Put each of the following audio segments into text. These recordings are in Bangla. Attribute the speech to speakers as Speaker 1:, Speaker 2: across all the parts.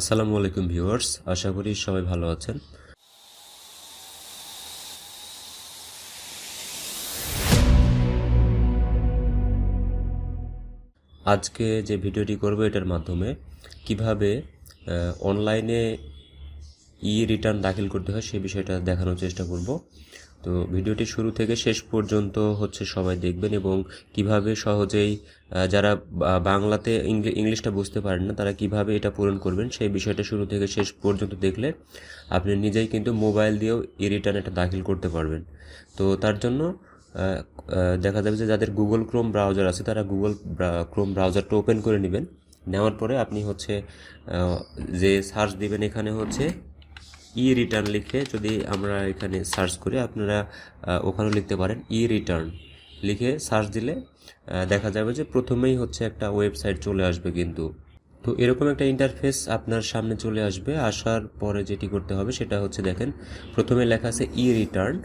Speaker 1: আসসালামু আলাইকুম ভিউয়ার্স, আশা করি সবাই ভালো আছেন। আজকে যে ভিডিওটি করব, এটার মাধ্যমে কীভাবে অনলাইনে ই রিটার্ন দাখিল করতে হয় সেই বিষয়টা দেখানোর চেষ্টা করব। তো ভিডিওটি শুরু থেকে শেষ পর্যন্ত হচ্ছে সবাই দেখবেন এবং কীভাবে সহজেই যারা বাংলাতে ইংলিশটা বুঝতে পারেন না, তারা কীভাবে এটা পূরণ করবেন, সেই বিষয়টা শুরু থেকে শেষ পর্যন্ত দেখলে আপনি নিজেই কিন্তু মোবাইল দিয়েও ই রিটার্ন এটা দাখিল করতে পারবেন। তো তার জন্য দেখা যাবে যে যাদের গুগল ক্রোম ব্রাউজার আছে, তারা গুগল ক্রোম ব্রাউজারটা ওপেন করে নেবেন। নেওয়ার পরে আপনি হচ্ছে যে সার্চ দিবেন এখানে হচ্ছে ই রিটার্ন লিখে যদি আমরা এখানে সার্চ করি, আপনারা ওখানেও লিখতে পারেন ই রিটার্ন লিখে সার্চ দিলে দেখা যাবে যে প্রথমেই হচ্ছে একটা ওয়েবসাইট চলে আসবে কিন্তু। তো এরকম একটা ইন্টারফেস আপনার সামনে চলে আসবে। আসার পরে যেটি করতে হবে সেটা হচ্ছে দেখেন, প্রথমে লেখা আছে ই রিটার্ন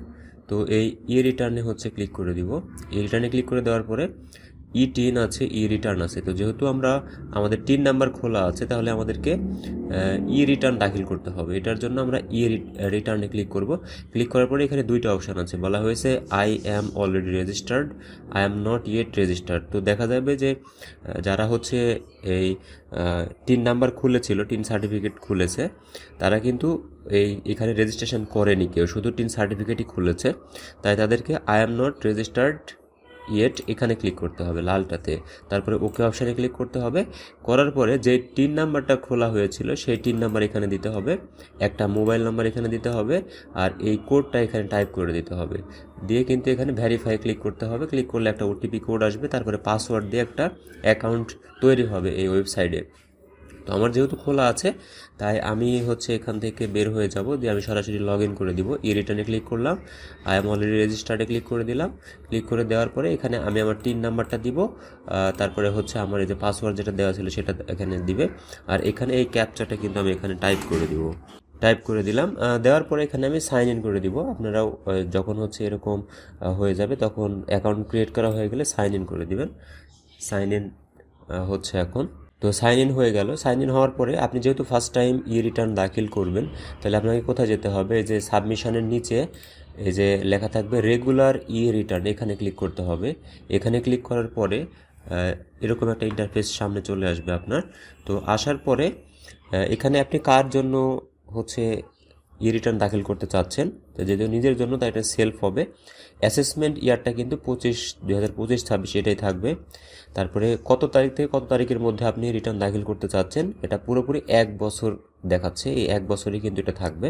Speaker 1: তো এই ই রিটার্নে হচ্ছে ক্লিক করে দিব। ই রিটার্নে ক্লিক করে দেওয়ার পরে ই টিন আছে, ই রিটার্ন আছে। তো যেহেতু আমরা, আমাদের টিন নাম্বার খোলা আছে, তাহলে আমাদেরকে ই রিটার্ন দাখিল করতে হবে। এটার জন্য আমরা ই রিটার্নে ক্লিক করব। ক্লিক করার পরে এখানে দুইটা অপশান আছে। বলা হয়েছে I am already registered I am not yet registered তো দেখা যাবে যে যারা হচ্ছে এই টিন নাম্বার খুলেছিল, টিন সার্টিফিকেট খুলেছে, তারা কিন্তু এই, এখানে রেজিস্ট্রেশন করেনি কেউ। শুধু টিন সার্টিফিকেটই খুলেছে। তাই তাদেরকে I am not registered yet এখানে ক্লিক করতে হবে, লালটাতে। তারপরে ওকে অপশানে ক্লিক করতে হবে। করার পরে যে টিন নাম্বারটা খোলা হয়েছিল, সেই টিন নাম্বার এখানে দিতে হবে। একটা মোবাইল নাম্বার এখানে দিতে হবে আর এই কোডটা এখানে টাইপ করে দিতে হবে। দিয়ে কিন্তু এখানে ভ্যারিফাই ক্লিক করতে হবে। ক্লিক করলে একটা ওটিপি কোড আসবে, তারপরে পাসওয়ার্ড দিয়ে একটা অ্যাকাউন্ট তৈরি হবে এই ওয়েবসাইটে তো আমার যেহেতু খোলা আছে, তাই আমি হচ্ছে এখান থেকে বের হয়ে যাব, দিয়ে আমি সরাসরি লগ ইন করে দিব। ই রিটার্নে ক্লিক করলাম আই এম অলরেডি রেজিস্টার্ডে ক্লিক করে দিলাম। ক্লিক করে দেওয়ার পরে এখানে আমি আমার টিন নাম্বারটা দিব তারপরে হচ্ছে আমার এই যে পাসওয়ার্ড যেটা দেওয়া ছিল সেটা এখানে দিবে। আর এখানে এই ক্যাপচাটা কিন্তু আমি এখানে টাইপ করে দিব। টাইপ করে দিলাম দেওয়ার পরে এখানে আমি সাইন ইন করে দিব। আপনারাও যখন হচ্ছে এরকম হয়ে যাবে তখন অ্যাকাউন্ট ক্রিয়েট করা হয়ে গেলে সাইন ইন করে দিবেন। সাইন ইন হচ্ছে এখন। তো সাইন ইন হয়ে গেল। সাইন ইন হওয়ার পরে আপনি যেহেতু ফার্স্ট টাইম ই রিটার্ন দাখিল করবেন, তাহলে আপনাকে কোথায় যেতে হবে? যে সাবমিশনের নিচে এই যে লেখা থাকবে রেগুলার ই রিটার্ন এখানে ক্লিক করতে হবে। এখানে ক্লিক করার পরে এরকম একটা ইন্টারফেস সামনে চলে আসবে আপনার। তো আসার পরে এখানে আপনি কার জন্য হচ্ছে ই রিটার্ন দাখিল করতে চাচ্ছেন? তো যেহেতু নিজের জন্য, তাই এটা সেলফ হবে। অ্যাসেসমেন্ট ইয়ারটা কিন্তু পঁচিশ দুই হাজার পঁচিশ ছাব্বিশ এটাই থাকবে। তারপরে কত তারিখ থেকে কত তারিখের মধ্যে আপনি রিটার্ন দাখিল করতে চাচ্ছেন এটা পুরোপুরি এক বছর দেখাচ্ছে এই এক বছরই কিন্তু এটা থাকবে।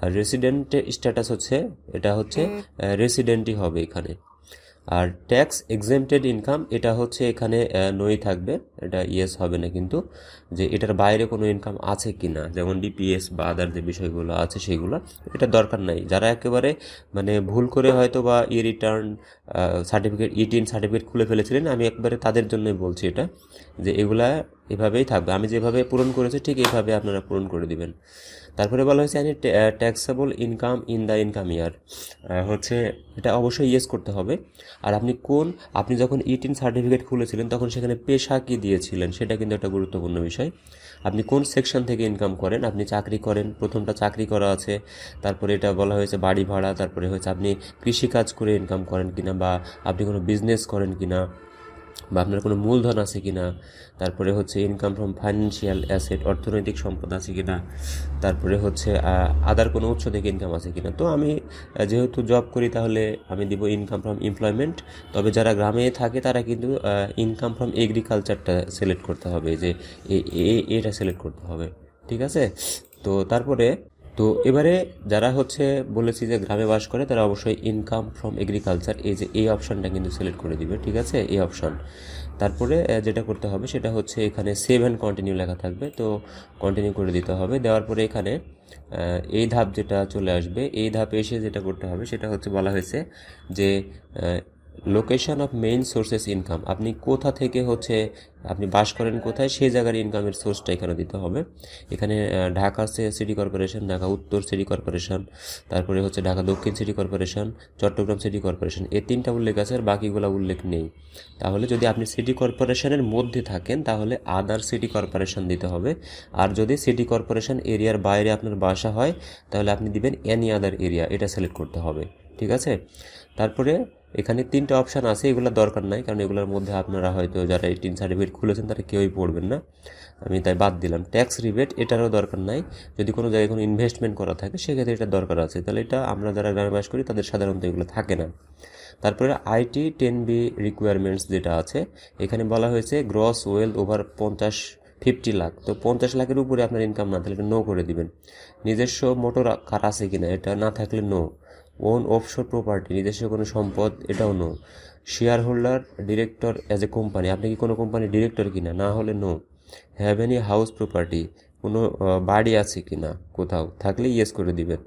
Speaker 1: আর রেসিডেন্টের স্ট্যাটাস হচ্ছে এটা হচ্ছে রেসিডেন্টই হবে এখানে। আর ট্যাক্স এক্সেমটেড ইনকাম এটা হচ্ছে এখানে নই থাকবে। এটা ইয়েস হবে না কিন্তু, যে এটার বাইরে কোনো ইনকাম আছে কি না যেমন ডিপিএস বা আদার যে বিষয়গুলো আছে সেগুলো, এটা দরকার নাই। যারা একেবারে মানে ভুল করে হয়তো বা E return certificate eTIN certificate খুলে ফেলেছিলেন, আমি একবারে তাদের জন্যই বলছি এটা, যে এগুলা এভাবেই থাকবে। আমি যেভাবে পূরণ করেছি, ঠিক এইভাবে আপনারা পূরণ করে দিবেন। তারপরে বলা হয়েছে any taxable income in the income year হচ্ছে, এটা অবশ্যই ইয়েস করতে হবে। আর আপনি কোন, আপনি যখন ইটিন সার্টিফিকেট খুলেছিলেন, তখন সেখানে পেশা কি দিয়েছিলেন, সেটা কিন্তু একটা গুরুত্বপূর্ণ বিষয়। আপনি কোন সেকশন থেকে ইনকাম করেন, আপনি চাকরি করেন, প্রথমটা চাকরি করা আছে, তারপরে এটা বলা হয়েছে বাড়ি ভাড়া, তারপরে হচ্ছে আপনি কৃষিকাজ করে ইনকাম করেন কিনা বা আপনি কোনো বিজনেস করেন কিনা। বা আপনার কোনো মূলধন আছে কিনা, তারপরে হচ্ছে ইনকাম ফ্রম ফাইন্যান্সিয়াল অ্যাসেট অর্থনৈতিক সম্পদ আছে কিনা, তারপরে হচ্ছে আদার কোনো উৎস থেকে ইনকাম আছে কিনা। তো আমি যেহেতু জব করি তাহলে আমি দিব ইনকাম ফ্রম এমপ্লয়মেন্ট তবে যারা গ্রামে থাকে তারা কিন্তু ইনকাম ফ্রম এগ্রিকালচারটা সিলেক্ট করতে হবে, যে এটা সিলেক্ট করতে হবে, ঠিক আছে? তো তারপরে তো এবারে যারা হচ্ছে বলেছি যে গ্রামে বাস করে, তারা অবশ্যই ইনকাম ফ্রম এগ্রিকালচার এই যে এই অপশানটা কিন্তু সিলেক্ট করে দিবে, ঠিক আছে? এই অপশান তারপরে যেটা করতে হবে সেটা হচ্ছে এখানে সেভ অ্যান্ড কন্টিনিউ লেখা থাকবে। তো কন্টিনিউ করে দিতে হবে। দেওয়ার পরে এখানে এই ধাপ যেটা চলে আসবে, এই ধাপে এসে যেটা করতে হবে সেটা হচ্ছে বলা হয়েছে যে location of main sources income আপনি কোথা থেকে হচ্ছে, আপনি বাস করেন কোথায়, সেই জায়গার ইনকামের সোর্সটা এখানে দিতে হবে। এখানে ঢাকা সিটি কর্পোরেশন ঢাকা উত্তর সিটি কর্পোরেশন তারপরে হচ্ছে Dhaka Dakshin city corporation Chattogram city corporation এই তিনটা উল্লেখ আছে, আর বাকিগুলো উল্লেখ নেই। তাহলে যদি আপনি সিটি কর্পোরেশনের মধ্যে থাকেন, তাহলে আদার সিটি কর্পোরেশন দিতে হবে। আর যদি সিটি কর্পোরেশন এরিয়ার বাইরে আপনার বাসা হয়, তাহলে আপনি দিবেন এনি আদার এরিয়া এটা সিলেক্ট করতে হবে। ঠিক আছে? তারপরে এখানে তিনটা অপশান আছে, এগুলো দরকার নাই, কারণ এগুলোর মধ্যে আপনারা হয়তো যারা এই টিন সার্টিফিকেট খুলেছেন তারা কেউই পড়বেন না। আমি তাই বাদ দিলাম। ট্যাক্স রিবেট এটারও দরকার নাই। যদি কোনো জায়গায় কোনো ইনভেস্টমেন্ট করা থাকে, সেক্ষেত্রে এটা দরকার আছে। তাহলে এটা আমরা যারা গ্রামে বাস করি, তাদের সাধারণত এগুলো থাকে না। তারপরে আইটি টেন বি রিকোয়ারমেন্টস যেটা আছে, এখানে বলা হয়েছে গ্রস ওয়েলথ ওভার পঞ্চাশ ফিফটি লাখ তো পঞ্চাশ লাখের উপরে আপনার ইনকাম না তাহলে নো করে দিবেন। নিজস্ব মোটর কার আছে কিনা, এটা না থাকলে নো ওন অফশোর প্রপার্টি, নিজস্ব কোনো সম্পদ, এটাও no. Shareholder director as a company আপনি কি কোনো কোম্পানির ডিরেক্টর কিনা? না হলে no. Have any house property কোনো বাড়ি আছে কি না কোথাও। থাকলে ইয়েস করে দিবেন।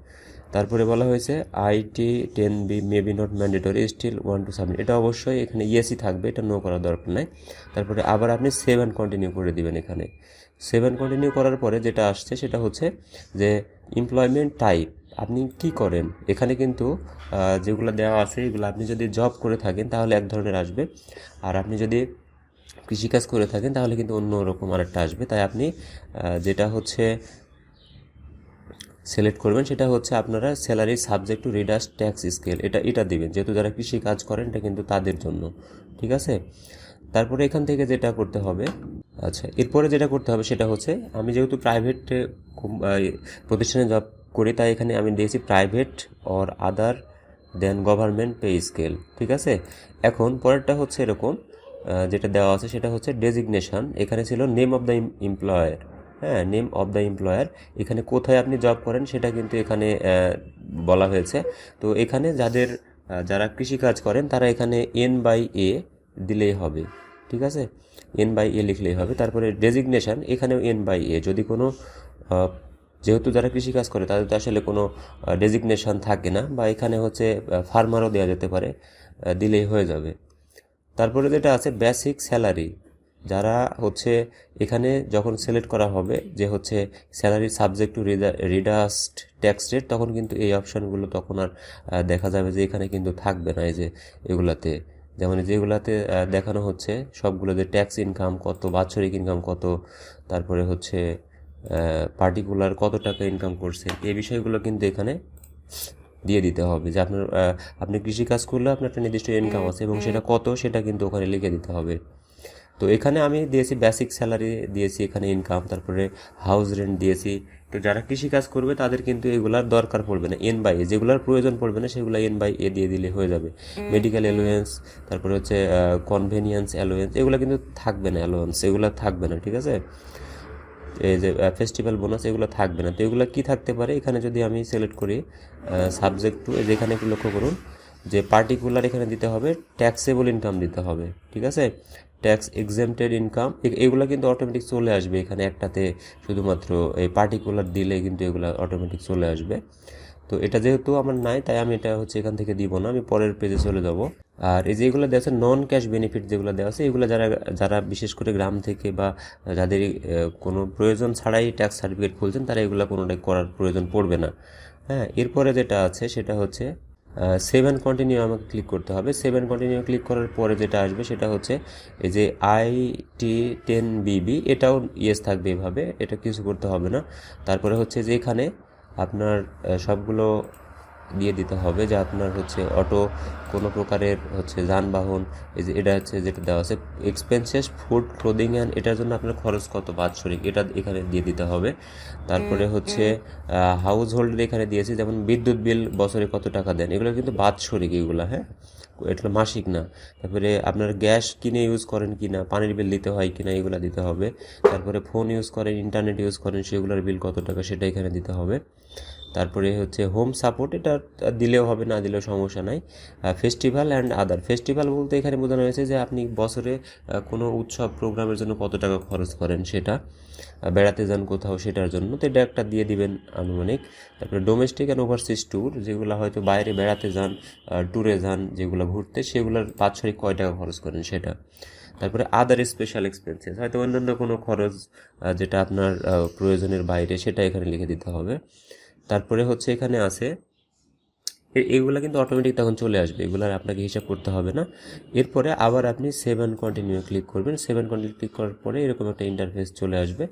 Speaker 1: তারপরে বলা হয়েছে IT ten B may be not mandatory still want to submit এটা অবশ্যই এখানে ইয়েসই থাকবে, এটা নো করার দরকার নাই। তারপরে আবার আপনি সেভেন কন্টিনিউ করে দিবেন এখানে। সেভেন কন্টিনিউ করার পরে যেটা আসছে, সেটা হচ্ছে যে এমপ্লয়মেন্ট টাইপ আপনি কি করেন? এখানে কিন্তু যেগুলো দেওয়া আছে, এগুলো আপনি যদি জব করে থাকেন, তাহলে এক ধরনের আসবে। আর আপনি যদি কৃষিকাজ করে থাকেন, তাহলে কিন্তু অন্য রকম আরেকটা আসবে। তাই আপনি যেটা হচ্ছে সিলেক্ট করবেন, সেটা হচ্ছে আপনারা salary subject to reduce tax scale এটা এটা দিবেন। যেহেতু যারা কৃষি কাজ করেন, এটা কিন্তু তাদের জন্য। ঠিক আছে? তারপরে এখান থেকে যেটা করতে হবে আচ্ছা এরপরে যেটা করতে হবে, সেটা হচ্ছে, আমি যেহেতু প্রাইভেট প্রতিষ্ঠানে জব করি, তাই এখানে আমি দিয়েছি private or other than government pay scale ঠিক আছে? এখন পরেরটা হচ্ছে এরকম যেটা দেওয়া আছে সেটা হচ্ছে ডেজিগনেশন এখানে ছিল নেম অফ দ্য এমপ্লয়ার হ্যাঁ নেম অফ দ্য এমপ্লয়ার এখানে কোথায় আপনি জব করেন সেটা কিন্তু এখানে বলা হয়েছে। তো এখানে যাদের যারা কৃষিকাজ করেন তারা এখানে এন বাই এ দিলেই হবে, ঠিক আছে? এন বাই এ লিখলেই হবে। তারপরে ডেজিগনেশান এখানেও এন বাই এ যদি কোনো যেহেতু যারা কৃষিকাজ করে, তাদের তো আসলে কোনো ডেজিগনেশন থাকে না বা এখানে হচ্ছে ফার্মারও দেওয়া যেতে পারে দিলেই হয়ে যাবে। তারপরে যেটা আছে বেসিক স্যালারি যারা হচ্ছে এখানে যখন সিলেক্ট করা হবে যে হচ্ছে salary subject to reduced tax rate তখন কিন্তু এই অপশানগুলো তখন আর দেখা যাবে যে এখানে কিন্তু থাকবে না এই যে এগুলাতে। যেমন যেগুলাতে দেখানো হচ্ছে সবগুলোতে ট্যাক্স ইনকাম কত, বাৎসরিক ইনকাম কত, তারপরে হচ্ছে পার্টিকুলার কত টাকা ইনকাম করছে এই বিষয়গুলো কিন্তু এখানে দিয়ে দিতে হবে যে আপনার আপনি কৃষিকাজ করলে আপনার একটা নির্দিষ্ট ইনকাম আছে এবং সেটা কত সেটা কিন্তু ওখানে লিখে দিতে হবে। তো এখানে আমি দিয়েছি বেসিক স্যালারি দিয়েছি এখানে ইনকাম তারপরে হাউস রেন্ট দিয়েছি। তো যারা কৃষিকাজ করবে তাদের কিন্তু এগুলার দরকার পড়বে না এন বাই এ যেগুলোর প্রয়োজন পড়বে না সেগুলো এন বাই এ দিয়ে দিলে হয়ে যাবে। মেডিকেল অ্যালোয়েন্স তারপরে হচ্ছে কনভেনিয়েন্স অ্যালোয়েন্স এগুলো কিন্তু থাকবে না অ্যালোয়েন্স এগুলো থাকবে না ঠিক আছে? এই যে ফেস্টিভ্যাল বোনাস এগুলো থাকবে না। তো এগুলো কি থাকতে পারে? এখানে যদি আমি সিলেক্ট করি সাবজেক্ট টু যেখানে একটু লক্ষ্য করুন যে পার্টিকুলার এখানে দিতে হবে ট্যাক্সেবল ইনকাম দিতে হবে, ঠিক আছে? ট্যাক্স এক্সেমটেড ইনকাম এগুলো কিন্তু অটোমেটিক চলে আসবে এখানে একটাতে, শুধুমাত্র এই পার্টিকুলার দিলে কিন্তু এগুলো অটোমেটিক চলে আসবে। তো এটা যেহেতু আমার নাই, তাই আমি এটা হচ্ছে এখান থেকে দিব না, আমি পরের পেজে চলে যাব। আর এই যেগুলো দেওয়া আছে নন ক্যাশ বেনিফিট যেগুলো দেওয়া আছে, এগুলো যারা যারা বিশেষ করে গ্রাম থেকে বা যাদের কোনো প্রয়োজন ছাড়াই ট্যাক্স সার্টিফিকেট খুলছেন, তারা এগুলো কোনোটাই করার প্রয়োজন পড়বে না। হ্যাঁ এরপরে যেটা আছে, সেটা হচ্ছে সেভেন কন্টিনিউ আমাকে ক্লিক করতে হবে। সেভেন কন্টিনিউ ক্লিক করার পরে যেটা আসবে, সেটা হচ্ছে, এই যে আই টি টেন বিবি এটাও ইয়েস থাকবে এভাবে, এটা কিছু করতে হবে না। তারপরে হচ্ছে যে এখানে আপনার সবগুলো দিয়ে দিতে হবে যে আপনার হচ্ছে অটো কোনো প্রকারের হচ্ছে যানবাহন এই যে এটা হচ্ছে যেটা দেওয়া আছে এক্সপেন্সেস ফুড ক্লোদিং অ্যান্ড এটার জন্য আপনার খরচ কত বাৎসরিক এটা এখানে দিয়ে দিতে হবে। তারপরে হচ্ছে হাউস হোল্ডের এখানে দিয়েছে যেমন বিদ্যুৎ বিল বছরে কত টাকা দেন এগুলো কিন্তু বাৎসরিক এগুলো হ্যাঁ? এটা মাসিক না। তারপরে আপনার গ্যাস কিনে ইউজ করেন কি না পানির বিল দিতে হয় কি না এগুলো দিতে হবে। তারপরে ফোন ইউজ করেন ইন্টারনেট ইউজ করেন সেগুলোর বিল কত টাকা সেটা এখানে দিতে হবে। তারপরে হচ্ছে হোম সাপোর্ট এটা দিলেও হবে, না দিলেও সমস্যা নাই। ফেস্টিভ্যাল অ্যান্ড আদার ফেস্টিভ্যাল বলতে এখানে বোঝানো হয়েছে যে আপনি বছরে কোনো উৎসব প্রোগ্রামের জন্য কত টাকা খরচ করেন সেটা বেড়াতে যান কোথাও সেটার জন্য, তো এটা একটা দিয়ে দিবেন আনুমানিক। তারপরে ডোমেস্টিক অ্যান্ড ওভারসিজ ট্যুর যেগুলো হয়তো বাইরে বেড়াতে যান ট্যুরে যান, যেগুলো ঘুরতে, সেগুলোর বাৎসরিক কয় টাকা খরচ করেন সেটা। তারপরে আদার স্পেশাল এক্সপেন্সেস হয়তো অন্যান্য কোনো খরচ যেটা আপনার প্রয়োজনের বাইরে, সেটা এখানে লিখে দিতে হবে। তারপরে হচ্ছে এখানে আছে এগুলো কিন্তু অটোমেটিক তখন চলে আসবে এগুলার আপনাকে হিসাব করতে হবে না। এরপরে আবার আপনি সেভেন কন্টিনিউ ক্লিক করবেন সেভেন কন্টিনিউ ক্লিক করার পরে এরকম একটা ইন্টারফেস চলে আসবে।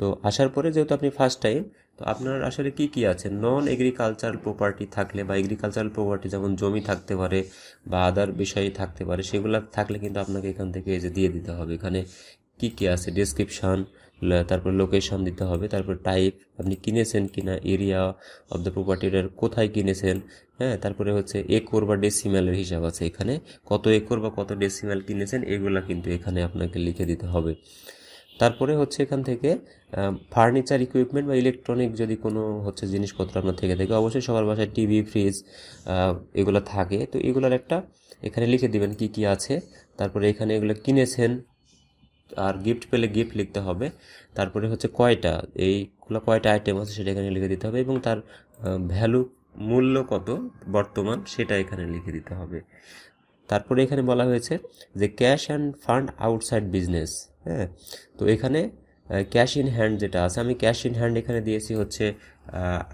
Speaker 1: তো আসার পরে যেহেতু আপনি ফার্স্ট টাইম তো আপনার আসলে কি কি আছে? নন এগ্রিকালচারাল প্রপার্টি থাকলে বা এগ্রিকালচারাল প্রপার্টি যেমন জমি থাকতে পারে বা আদার বিষয় থাকতে পারে, সেগুলো থাকলে কিন্তু আপনাকে এখান থেকে এই যে দিয়ে দিতে হবে। এখানে কি কি আছে? ডেসক্রিপশন তারপর লোকেশন দিতে হবে, তারপর টাইপ আপনি কিনেছেন কিনা এরিয়া অফ দ্য প্রপার্টিটার কোথায় কিনেছেন হ্যাঁ? তারপরে হচ্ছে একর বা ডেসিম্যালের হিসাব আছে এখানে। কত একর বা কত ডেসিম্যাল কিনেছেন, এগুলা কিন্তু এখানে আপনাকে লিখে দিতে হবে। তারপরে হচ্ছে এখান থেকে ফার্নিচার ইকুইপমেন্ট বা ইলেকট্রনিক যদি কোনো হচ্ছে জিনিসপত্র আপনার থেকে থাকে, অবশ্যই সবার বাসায় টিভি ফ্রিজ এগুলো থাকে। তো এগুলোর একটা এখানে লিখে দিবেন কি কি আছে। তারপরে এখানে এগুলো কিনেছেন আর গিফট পেলে গিফট লিখতে হবে। তারপরে হচ্ছে কয়টা? এইগুলো কয়টা আইটেম আছে সেটা এখানে লিখে দিতে হবে এবং তার ভ্যালু মূল্য কত বর্তমান সেটা এখানে লিখে দিতে হবে। তারপরে এখানে বলা হয়েছে যে cash and fund outside business হ্যাঁ? তো এখানে ক্যাশ ইন হ্যান্ড যেটা আছে, আমি ক্যাশ ইন হ্যান্ড এখানে দিয়েছি হচ্ছে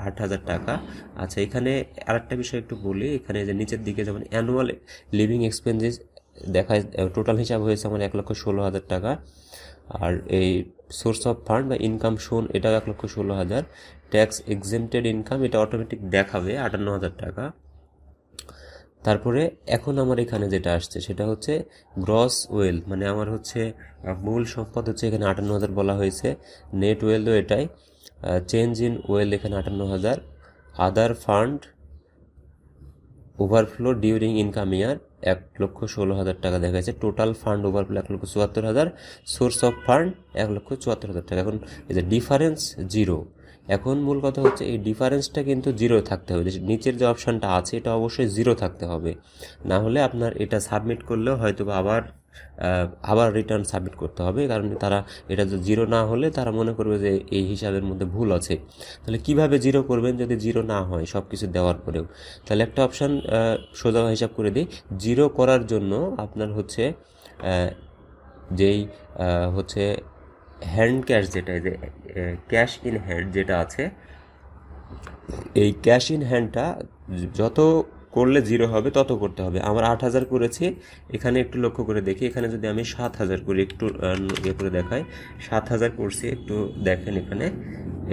Speaker 1: আট হাজার টাকা। আচ্ছা এখানে আরেকটা বিষয় একটু বলি, এখানে যে নিচের দিকে যেমন অ্যানুয়াল লিভিং এক্সপেন্সেস দেখায় টোটাল হিসাব হয়েছে আমার এক লক্ষ ষোলো হাজার টাকা। আর এই সোর্স অফ ফান্ড বা ইনকাম শোন এটাও এক লক্ষ ষোলো হাজার। ট্যাক্স এক্সেমটেড ইনকাম এটা অটোমেটিক দেখাবে, আটান্ন হাজার টাকা। তারপরে এখন আমার এখানে যেটা আসছে, সেটা হচ্ছে গ্রস ওয়েল মানে আমার হচ্ছে মূল সম্পদ হচ্ছে এখানে আটান্ন হাজার বলা হয়েছে। নেট ওয়েলও এটাই। চেঞ্জ ইন ওয়েল এখানে আটান্ন হাজার। Other fund overflow during income year এক লক্ষ ষোলো হাজার টাকা দেখা যাচ্ছে টোটাল ফান্ড ওভারফ্লো এক লক্ষ চুয়াত্তর হাজার। সোর্স অফ ফান্ড এক লক্ষ চুয়াত্তর হাজার টাকা। এখন এই যে ডিফারেন্স জিরো এখন মূল কথা হচ্ছে এই ডিফারেন্সটা কিন্তু জিরো থাকতে হবে। নিচের যে অপশানটা আছে, এটা অবশ্যই জিরো থাকতে হবে। না হলে আপনার এটা সাবমিট করলেও হয়তো আবার আবার রিটার্ন সাবমিট করতে হবে, কারণ তারা এটা যে জিরো না হলে তারা মনে করবে যে এই হিসাবের মধ্যে ভুল আছে। তাহলে কীভাবে জিরো করবেন যদি জিরো না হয় সব কিছু দেওয়ার পরেও? তাহলে একটা অপশান সোজা হিসাব করে দিই। জিরো করার জন্য আপনার হচ্ছে যেই হচ্ছে হ্যান্ড ক্যাশ যেটা, যে ক্যাশ ইন হ্যান্ড যেটা আছে, এই ক্যাশ ইন হ্যান্ডটা যত করলে জিরো হবে, তত করতে হবে। আমার আট হাজার করেছি, এখানে একটু লক্ষ্য করে দেখি, এখানে যদি আমি সাত হাজার করি, একটু ইয়ে করে দেখাই, সাত হাজার করছি, একটু দেখেন এখানে,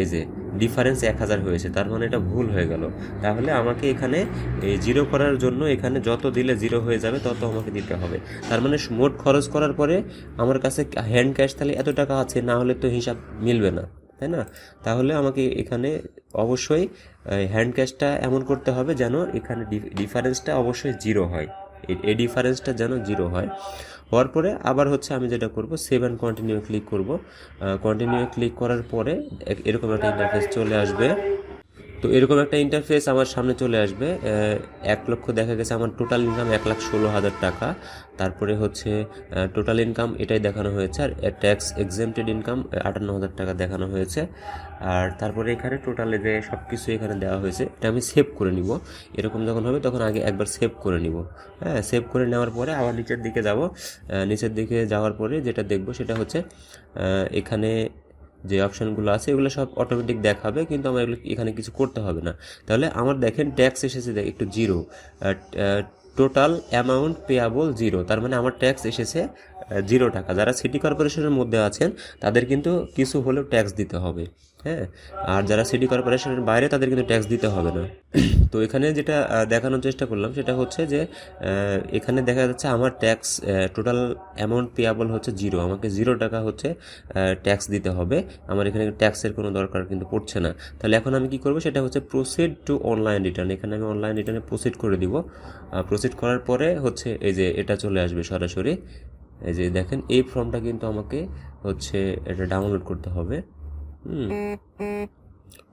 Speaker 1: এই যে ডিফারেন্স এক হাজার হয়েছে, তার মানে এটা ভুল হয়ে গেল। তাহলে আমাকে এখানে, এই জিরো করার জন্য এখানে যত দিলে জিরো হয়ে যাবে, তত আমাকে দিতে হবে। তার মানে মোট খরচ করার পরে, আমার কাছে হ্যান্ড ক্যাশ তাহলে এত টাকা আছে, না হলে তো হিসাব মিলবে না। তাই না? তাহলে আমাকে এখানে অবশ্যই হ্যান্ড ক্যাশটা এমন করতে হবে যেন এখানে ডিফারেন্সটা অবশ্যই জিরো হয়। এই- ডিফারেন্সটা যেন জিরো হয়। হওয়ার পরে আবার হচ্ছে আমি যেটা করব সেভ অ্যান্ড কন্টিনিউ ক্লিক করব। কন্টিনিউ ক্লিক করার পরে এরকম একটা ইন্টারফেস চলে আসবে। তো এরকম একটা ইন্টারফেস আমার সামনে চলে আসবে। এক লক্ষ দেখা গেছে আমার টোটাল ইনকাম এক লাখ ষোলো হাজার টাকা। তারপরে হচ্ছে টোটাল ইনকাম এটাই দেখানো হয়েছে। আর ট্যাক্স এক্সেমটেড ইনকাম আটান্ন হাজার টাকা দেখানো হয়েছে। আর তারপরে এখানে টোটালে যে সব কিছু এখানে দেওয়া হয়েছে, এটা আমি সেভ করে নিব। এরকম যখন হবে তখন আগে একবার সেভ করে নিব। হ্যাঁ সেভ করে নেওয়ার পরে আবার নিচের দিকে যাব। নিচের দিকে যাওয়ার পরে যেটা দেখব সেটা হচ্ছে এখানে যে অপশানগুলো আছে, এগুলো সব অটোমেটিক দেখাবে, কিন্তু আমার এগুলো এখানে কিছু করতে হবে না। তাহলে আমার দেখেন ট্যাক্স এসেছে একটু zero total amount payable zero তার মানে আমার ট্যাক্স এসেছে জিরো টাকা। যারা সিটি কর্পোরেশনের মধ্যে আছেন, তাদের কিন্তু কিছু হলেও ট্যাক্স দিতে হবে। হ্যাঁ আর যারা সিটি কর্পোরেশনের বাইরে তাদের কিন্তু ট্যাক্স দিতে হবে না। তো এখানে যেটা দেখানোর চেষ্টা করলাম সেটা হচ্ছে যে এখানে দেখা যাচ্ছে আমার ট্যাক্স টোটাল অ্যামাউন্ট পেয়াবল হচ্ছে জিরো আমাকে জিরো টাকা হচ্ছে ট্যাক্স দিতে হবে। আমার এখানে ট্যাক্সের কোনো দরকার কিন্তু পড়ছে না। তাহলে এখন আমি কি করব, সেটা হচ্ছে প্রসিড টু অনলাইন রিটার্ন এখানে আমি অনলাইন রিটার্নে প্রসিড করে দিব। প্রসিড করার পরে হচ্ছে এই যে এটা চলে আসবে সরাসরি। এই যে দেখেন, এই ফর্মটা কিন্তু আমাকে হচ্ছে এটা ডাউনলোড করতে হবে। হুম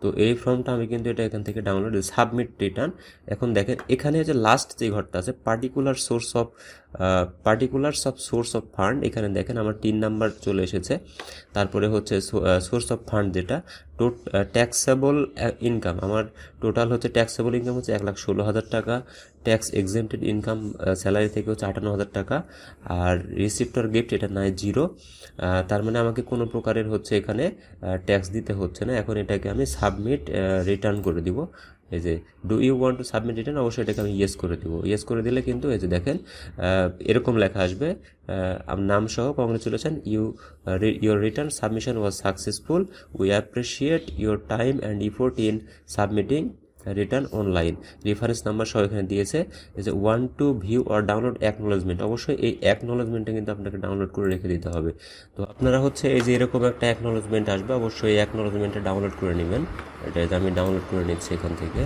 Speaker 1: তো এই ফর্মটা আমি কিন্তু এটা এখান থেকে ডাউনলোড সাবমিট রিটার্ন এখন দেখেন, এখানে যে লাস্ট যে ঘরটা আছে পার্টিকুলার সোর্স অফ পার্টিকুলার সব সোর্স অফ ফান্ড এখানে দেখেন আমার তিন নাম্বার চলে এসেছে। তারপরে হচ্ছে সোর্স অফ ফান্ড যেটা টোট ট্যাক্সেবল ইনকাম আমার টোটাল হচ্ছে ট্যাক্সেবল ইনকাম হচ্ছে এক লাখ ষোলো হাজার টাকা ট্যাক্স এক্সেমটেড ইনকাম স্যালারি থেকে হচ্ছে আটান্ন হাজার টাকা, আর রিসিপ্টর গিফট এটা নাই জিরো তার মানে আমাকে কোনো প্রকারের হচ্ছে এখানে ট্যাক্স দিতে হচ্ছে না। এখন এটাকে আমি সাবমিট রিটার্ন করে দিব। এই যে do you want to submit return অবশ্যই এটাকে আমি ইয়েস করে দিব। ইয়েস করে দিলে কিন্তু এই যে দেখেন এরকম লেখা আসবে নাম সহ congratulation you your return submission was successful we appreciate your time and effort in submitting return online reference number সহ এখানে দিয়েছে যে want to view or download acknowledgement অবশ্যই এই অ্যাকনোলেজমেন্টটা কিন্তু আপনাকে ডাউনলোড করে রেখে দিতে হবে। তো আপনারা হচ্ছে এই যে এরকম একটা অ্যাকনোলেজমেন্ট আসবে, অবশ্যই এই অ্যাকনোলেজমেন্টটা ডাউনলোড করে নেবেন। এটা আমি ডাউনলোড করে নিচ্ছি এখান থেকে।